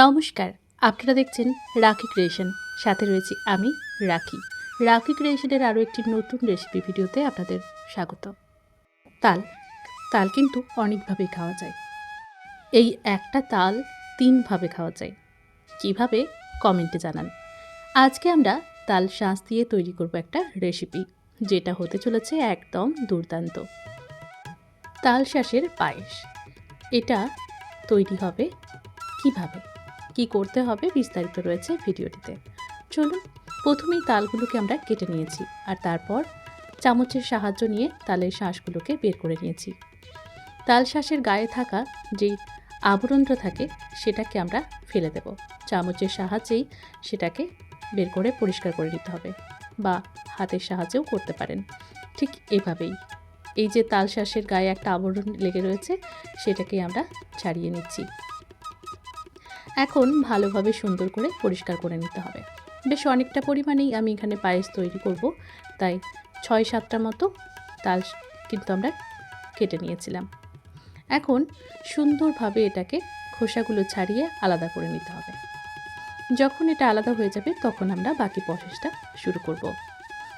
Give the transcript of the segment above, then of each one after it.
নমস্কার, আপনারা দেখছেন রাখি ক্রিয়েশন। সাথে রয়েছি আমি, রাখি। রাখি ক্রিয়েশনের আরও একটি নতুন রেসিপি ভিডিওতে আপনাদের স্বাগত। তাল তাল কিন্তু অনেকভাবে খাওয়া যায়। এই একটা তাল তিনভাবে খাওয়া যায়। কীভাবে? কমেন্টে জানান। আজকে আমরা তাল শাঁস দিয়ে তৈরি করব একটা রেসিপি, যেটা হতে চলেছে একদম দুর্দান্ত। তাল শাঁসের পায়েস। এটা তৈরি হবে কীভাবে? কি করতে হবে বিস্তারিত রয়েছে ভিডিওটিতে। চলুন, প্রথমেই তালগুলোকে আমরা কেটে নিয়েছি আর তারপর চামচের সাহায্য নিয়ে তালের শ্বাসগুলোকে বের করে নিয়েছি। তাল শ্বাসের গায়ে থাকা যেই আবরণটা থাকে সেটাকে আমরা ফেলে দেব। চামচের সাহায্যেই সেটাকে বের করে পরিষ্কার করে নিতে হবে বা হাতের সাহায্যেও করতে পারেন। ঠিক এভাবেই। এই যে তাল শ্বাসের গায়ে একটা আবরণ লেগে রয়েছে সেটাকে আমরা ছাড়িয়ে নিচ্ছি। এখন ভালোভাবে সুন্দর করে পরিষ্কার করে নিতে হবে। বেশ অনেকটা পরিমাণেই আমি এখানে পায়েস তৈরি করব। তাই ছয় সাতটা মতো তাল কিন্তু আমরা কেটে নিয়েছিলাম। এখন সুন্দরভাবে এটাকে খোসাগুলো ছাড়িয়ে আলাদা করে নিতে হবে। যখন এটা আলাদা হয়ে যাবে তখন আমরা বাকি প্রসেসটা শুরু করব।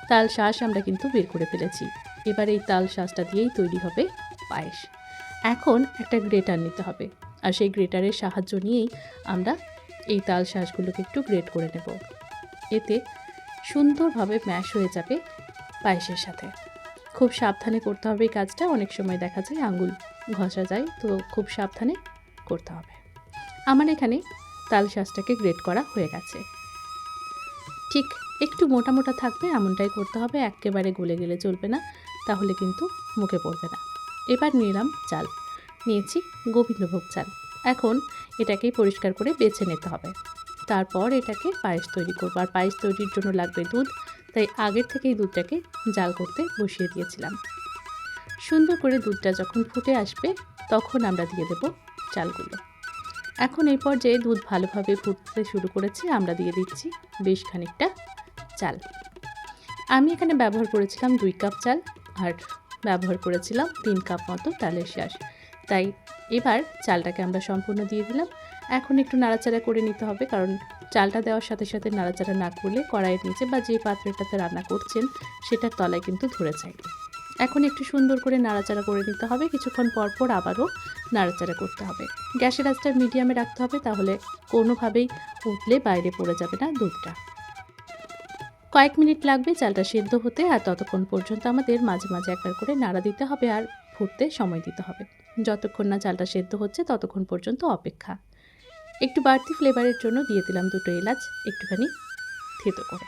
তাল শ্বাস আমরা কিন্তু বের করে ফেলেছি। এবার এই তাল শ্বাসটা দিয়েই তৈরি হবে পায়েস। এখন একটা গ্রেটার নিতে হবে। আর সেই গ্রেটারের সাহায্য নিয়েই আমরা এই তাল শাঁসগুলোকে একটু গ্রেট করে নেব। এতে সুন্দরভাবে ম্যাশ হয়ে যাবে পায়েসের সাথে। খুব সাবধানে করতে হবে এই কাজটা, অনেক সময় দেখা যায় আঙুল ঘষা যায়, তো খুব সাবধানে করতে হবে। আমার এখানে তাল শাঁসটাকে গ্রেট করা হয়ে গেছে। ঠিক একটু মোটা মোটা থাকবে, এমনটাই করতে হবে, একেবারে গলে গেলে চলবে না, তাহলে কিন্তু মুখে পড়বে না। এবার নিলাম চাল। নিয়েছি গোবিন্দভোগ চাল। এখন এটাকেই পরিষ্কার করে বেছে নিতে হবে। তারপর এটাকে পায়েস তৈরি করব। আর পায়েস তৈরির জন্য লাগবে দুধ, তাই আগের থেকেই দুধটাকে জাল করতে বসিয়ে দিয়েছিলাম। সুন্দর করে দুধটা যখন ফুটে আসবে, তখন আমরা দিয়ে দেব চালগুলো। এখন এই পর্যায়ে দুধ ভালোভাবে ফুটতে শুরু করেছে, আমরা দিয়ে দিচ্ছি বেশ খানিকটা চাল। আমি এখানে ব্যবহার করেছিলাম দুই কাপ চাল, আর ব্যবহার করেছিলাম তিন কাপ মতো তালের শাঁস। তাই এবার চালটাকে আমরা সম্পূর্ণ দিয়ে দিলাম। এখন একটু নাড়াচাড়া করে নিতে হবে কারণ চালটা দেওয়ার সাথে সাথে নাড়াচাড়া না করলে কড়াইয়ের নিচে বা যে পাত্রটাতে রান্না করছেন সেটার তলায় কিন্তু ধরে যায় এখন একটু সুন্দর করে নাড়াচাড়া করে নিতে হবে। কিছুক্ষণ পর পর আবারও নাড়াচাড়া করতে হবে। গ্যাসের আঁচটা মিডিয়ামে রাখতে হবে তাহলে কোনোভাবেই উঠলে বাইরে পড়ে যাবে না দুধটা। কয়েক মিনিট লাগবে চালটা সেদ্ধ হতে আর ততক্ষণ পর্যন্ত আমাদের মাঝে মাঝে একবার করে নাড়া দিতে হবে আর ফুটতে সময় দিতে হবে। যতক্ষণ না চালটা সেদ্ধ হচ্ছে ততক্ষণ পর্যন্ত অপেক্ষা। একটু বাড়তি ফ্লেভারের জন্য দিয়ে দিলাম দুটো এলাচ, একটুখানি থেতো করে।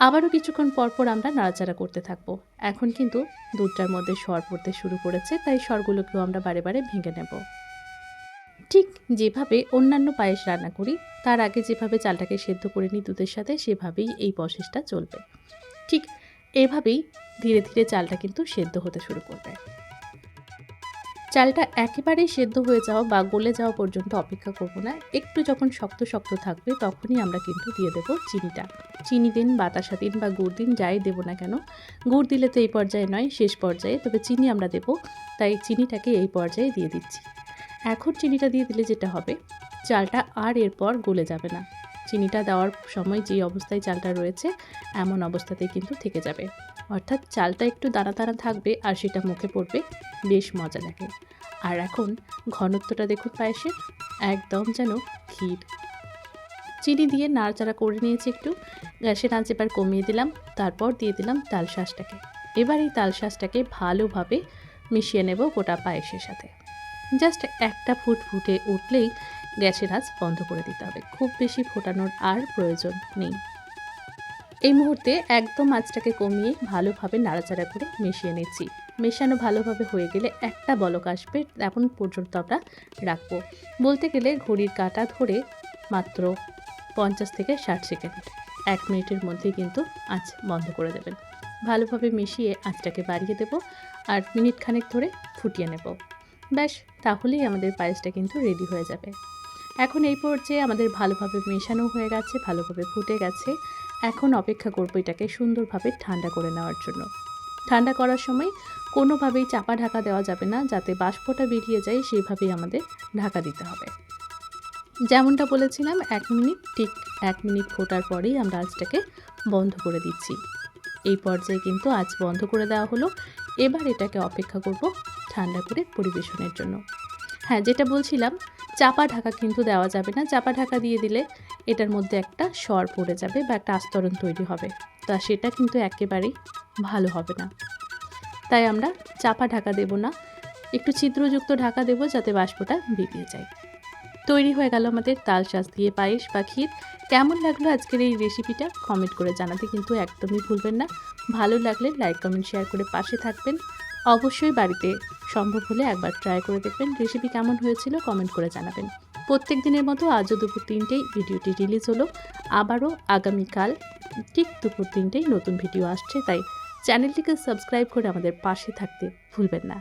আবারও কিছুক্ষণ পর পর আমরা নাড়াচাড়া করতে থাকব। এখন কিন্তু দুধটার মধ্যে সর পড়তে শুরু করেছে, তাই সরগুলোকেও আমরা বারে বারে ভেঙে নেব। ঠিক যেভাবে অন্যান্য পায়েস রান্না করি, তার আগে যেভাবে চালটাকে সেদ্ধ করে নিই দুধের সাথে, সেভাবেই এই প্রসেসটা চলবে। ঠিক এভাবেই ধীরে ধীরে চালটা কিন্তু সেদ্ধ হতে শুরু করবে। চালটা একেবারেই সেদ্ধ হয়ে যাওয়া বা গলে যাওয়া পর্যন্ত অপেক্ষা করব না। একটু যখন শক্ত শক্ত থাকবে তখনই আমরা কিন্তু দিয়ে দেবো চিনিটা। চিনি দিন, বাতাসা দিন বা গুড় দিন, যাই দেবো না কেন। গুড় দিলে তো এই পর্যায়ে নয়, শেষ পর্যায়ে। তবে চিনি আমরা দেবো, তাই চিনিটাকে এই পর্যায়ে দিয়ে দিচ্ছি। এখন চিনিটা দিয়ে দিলে যেটা হবে, চালটা আর এরপর গলে যাবে না। চিনিটা দেওয়ার সময় যে অবস্থায় চালটা রয়েছে, এমন অবস্থাতেই কিন্তু থেকে যাবে। অর্থাৎ চালটা একটু দানা দানা থাকবে আর সেটা মুখে পড়বে, বেশ মজা লাগে। আর এখন ঘনত্বটা দেখুন পায়েসের, একদম যেন ক্ষীর। চিনি দিয়ে নাড়াচাড়া করে নিয়েছি একটু গ্যাসের আঁচ এবার কমিয়ে দিলাম, তারপর দিয়ে দিলাম তাল শাঁসটাকে। এবার এই তাল শাঁসটাকে ভালোভাবে মিশিয়ে নেব গোটা পায়েসের সাথে। জাস্ট একটা ফুট ফুটে উঠলেই গ্যাসের আঁচ বন্ধ করে দিতে হবে। খুব বেশি ফোটানোর আর প্রয়োজন নেই। এই মুহূর্তে একদম আঁচটাকে কমিয়ে ভালোভাবে নাড়াচাড়া করে মিশিয়ে নিচ্ছি। মেশানো ভালোভাবে হয়ে গেলে একটা বলক আসবে, এখন পর্যন্ত আমরা রাখব। বলতে গেলে ঘড়ির কাঁটা ধরে মাত্র পঞ্চাশ থেকে ষাট সেকেন্ড। এক মিনিটের মধ্যেই কিন্তু আঁচ বন্ধ করে দেবেন। ভালোভাবে মিশিয়ে আঁচটাকে বাড়িয়ে দেব আর মিনিট খানেক ধরে ফুটিয়ে নেব। ব্যাস, তাহলেই আমাদের পায়েসটা কিন্তু রেডি হয়ে যাবে। এখন এই পর্যায়ে আমাদের ভালোভাবে মেশানো হয়ে গেছে, ভালোভাবে ফুটে গেছে। এখন অপেক্ষা করব এটাকে সুন্দরভাবে ঠান্ডা করে নেওয়ার জন্য। ঠান্ডা করার সময় কোনোভাবেই চাপা ঢাকা দেওয়া যাবে না, যাতে বাষ্পটা বেরিয়ে যায় সেইভাবেই আমাদের ঢাকা দিতে হবে। যেমনটা বলেছিলাম, এক মিনিট, ঠিক এক মিনিট ফোটার পরেই আমরা আঁচটাকে বন্ধ করে দিচ্ছি। এই পর্যায়ে কিন্তু আজ বন্ধ করে দেওয়া হলো। এবার এটাকে অপেক্ষা করব ঠান্ডা করে পরিবেশনের জন্য। হ্যাঁ যেটা বলছিলাম, চাপা ঢাকা কিন্তু দেওয়া যাবে না। চাপা ঢাকা দিয়ে দিলে এটার মধ্যে একটা স্বর পড়ে যাবে বা একটা আস্তরণ তৈরি হবে। তা সেটা কিন্তু একেবারেই ভালো হবে না। তাই আমরা চাপা ঢাকা দেব না, একটু ছিদ্রযুক্ত ঢাকা দেবো যাতে বাষ্পটা বেরিয়ে যায়। তৈরি হয়ে গেল আমাদের তাল শাঁস দিয়ে পায়েস বা ক্ষীর। কেমন লাগল আজকের এই রেসিপিটা কমেন্ট করে জানাতে কিন্তু একদমই ভুলবেন না। ভালো লাগলে লাইক কমেন্ট শেয়ার করে পাশে থাকবেন। অবশ্যই বাড়িতে সম্ভব হলে একবার ট্রাই করে দেখবেন রেসিপি কেমন হয়েছিল কমেন্ট করে জানাবেন। প্রত্যেক দিনের মতো আজও দুপুর তিনটেই ভিডিওটি রিলিজ হলো। আবারও আগামীকাল ঠিক দুপুর তিনটেই নতুন ভিডিও আসছে, তাই চ্যানেলটিকে সাবস্ক্রাইব করে আমাদের পাশে থাকতে ভুলবেন না।